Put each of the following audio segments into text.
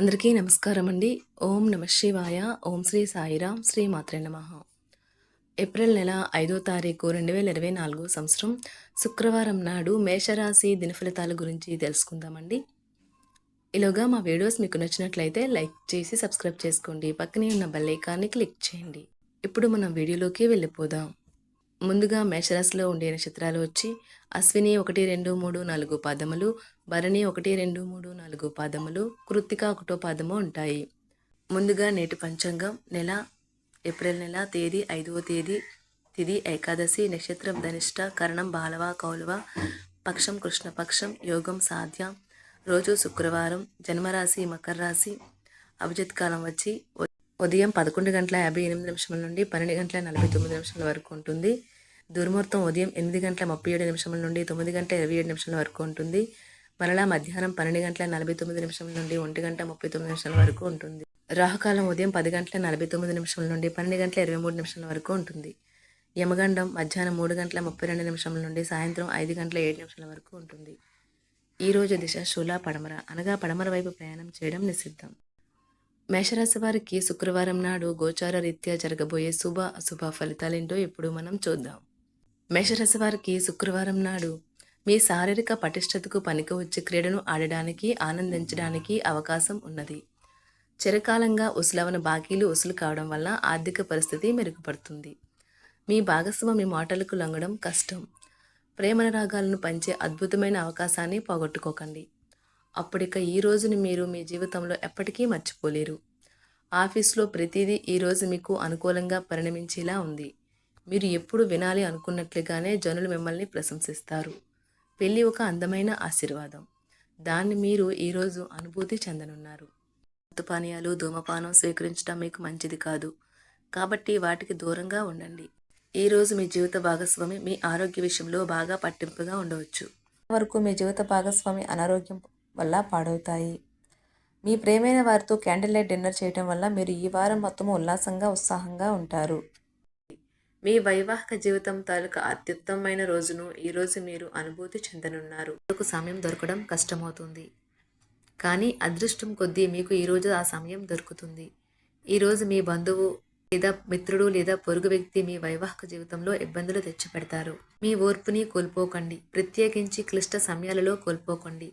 అందరికీ నమస్కారం అండి ఓం నమ శివాయ. ఓం శ్రీ సాయిరామ్ శ్రీ మాత్రే నమ. ఏప్రిల్ నెల ఐదో తారీఖు రెండు వేల ఇరవై నాలుగు సంవత్సరం. శుక్రవారం నాడు మేషరాశి దినఫలితాల గురించి తెలుసుకుందామండి. ఈలోగా మా వీడియోస్ మీకు నచ్చినట్లయితే లైక్ చేసి సబ్స్క్రైబ్ చేసుకోండి. పక్కనే ఉన్న బెల్ ఐకాన్ని క్లిక్ చేయండి. ఇప్పుడు మనం వీడియోలోకి వెళ్ళిపోదాం. ముందుగా మేషరాశిలో ఉండే నక్షత్రాలు వచ్చి అశ్విని ఒకటి రెండు మూడు నాలుగు పాదములు భరణి ఒకటి రెండు మూడు నాలుగు పాదములు కృత్తిక ఒకటో పాదము ఉంటాయి. ముందుగా నేటి పంచాంగం నెల ఏప్రిల్ నెల తేదీ ఐదవ తేదీ తిది ఏకాదశి నక్షత్రం ధనిష్ట కరణం బాలవ కౌలవ పక్షం కృష్ణపక్షం యోగం సాధ్య రోజు శుక్రవారం జన్మరాశి మకర రాశి అభిజిత్ కాలం వచ్చి ఉదయం పదకొండు గంటల యాభై ఎనిమిది నిమిషముల నుండి పన్నెండు గంటల నలభై తొమ్మిది నిమిషాల వరకు ఉంటుంది. దుర్ముహూర్తం ఉదయం ఎనిమిది గంటల ముప్పై ఏడు నిమిషముల నుండి తొమ్మిది గంటల ఇరవై ఏడు నిమిషాల వరకు ఉంటుంది. మరలా మధ్యాహ్నం పన్నెండు గంటల నలభై తొమ్మిది నిమిషాల నుండి ఒంటి గంట ముప్పై తొమ్మిది నిమిషాల వరకు ఉంటుంది. రాహుకాలం ఉదయం పది గంటల నలభై తొమ్మిది నిమిషాల నుండి పన్నెండు గంటల ఇరవై మూడు నిమిషాల వరకు ఉంటుంది. యమగండం మధ్యాహ్నం మూడు గంటల ముప్పై రెండు నిమిషాల నుండి సాయంత్రం ఐదు గంటల ఏడు నిమిషాల వరకు ఉంటుంది. ఈ రోజు దిశ శూల పడమర అనగా పడమర వైపు ప్రయాణం చేయడం నిషిద్ధం. మేషరాశి వారికి శుక్రవారం నాడు గోచార రీత్యా జరగబోయే శుభ అశుభ ఫలితాలేంటో ఇప్పుడు మనం చూద్దాం. మేషరాశి వారికి శుక్రవారం నాడు మీ శారీరక పటిష్టతకు పనికి వచ్చే క్రీడను ఆడడానికి ఆనందించడానికి అవకాశం ఉన్నది. చిరకాలంగా ఉసులవన బాకీలు ఉసులు కావడం వల్ల ఆర్థిక పరిస్థితి మెరుగుపడుతుంది. మీ భాగస్వామి మాటలకు లొంగడం కష్టం. ప్రేమనురాగాలను పంచే అద్భుతమైన అవకాశాన్ని పోగొట్టుకోకండి. అప్పుడిక ఈ రోజుని మీరు మీ జీవితంలో ఎప్పటికీ మర్చిపోలేరు. ఆఫీస్లో ప్రతిదీ ఈరోజు మీకు అనుకూలంగా పరిణమించేలా ఉంది. మీరు ఎప్పుడు వినాలి అనుకున్నట్లుగానే జనులు మిమ్మల్ని ప్రశంసిస్తారు. పెళ్ళి ఒక అందమైన ఆశీర్వాదం. దాన్ని మీరు ఈరోజు అనుభూతి చెందనున్నారు. పానీయాలు ధూమపానం స్వీకరించడం మీకు మంచిది కాదు. కాబట్టి వాటికి దూరంగా ఉండండి. ఈ రోజు మీ జీవిత భాగస్వామి మీ ఆరోగ్య విషయంలో బాగా పట్టింపుగా ఉండవచ్చు. వరకు మీ జీవిత భాగస్వామి అనారోగ్యం వల్ల పాడవుతాయి. మీ ప్రేమైన వారితో క్యాండిల్ లైట్ డిన్నర్ చేయడం వల్ల మీరు ఈ వారం మొత్తం ఉల్లాసంగా ఉత్సాహంగా ఉంటారు. మీ వైవాహిక జీవితం తాలూకా అత్యుత్తమమైన రోజును ఈ రోజు మీరు అనుభూతి చెందనున్నారు. మీకు సమయం దొరకడం కష్టమవుతుంది. కానీ అదృష్టం కొద్దీ మీకు ఈరోజు ఆ సమయం దొరుకుతుంది. ఈరోజు మీ బంధువు లేదా మిత్రుడు లేదా పొరుగు వ్యక్తి మీ వైవాహిక జీవితంలో ఇబ్బందులు తెచ్చిపెడతారు. మీ ఓర్పుని కోల్పోకండి. ప్రత్యేకించి క్లిష్ట సమయాలలో కోల్పోకండి.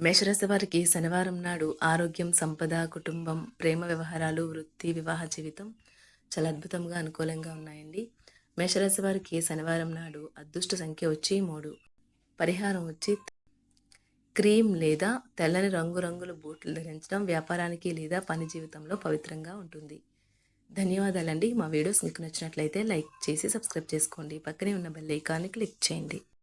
మేషరాశి వారికి శనివారం నాడు ఆరోగ్యం సంపద కుటుంబం ప్రేమ వ్యవహారాలు వృత్తి వివాహ జీవితం చాలా అద్భుతంగా అనుకూలంగా ఉన్నాయండి. మేషరాశి వారికి శనివారం నాడు అదృష్ట సంఖ్య వచ్చి మూడు. పరిహారం వచ్చి క్రీమ్ లేదా తెల్లని రంగురంగుల బూట్లు ధరించడం వ్యాపారానికి లేదా పని జీవితంలో పవిత్రంగా ఉంటుంది. ధన్యవాదాలండి. మా వీడియోస్ మీకు నచ్చినట్లయితే లైక్ చేసి సబ్స్క్రైబ్ చేసుకోండి. పక్కనే ఉన్న బెల్ ఐకాన్ని క్లిక్ చేయండి.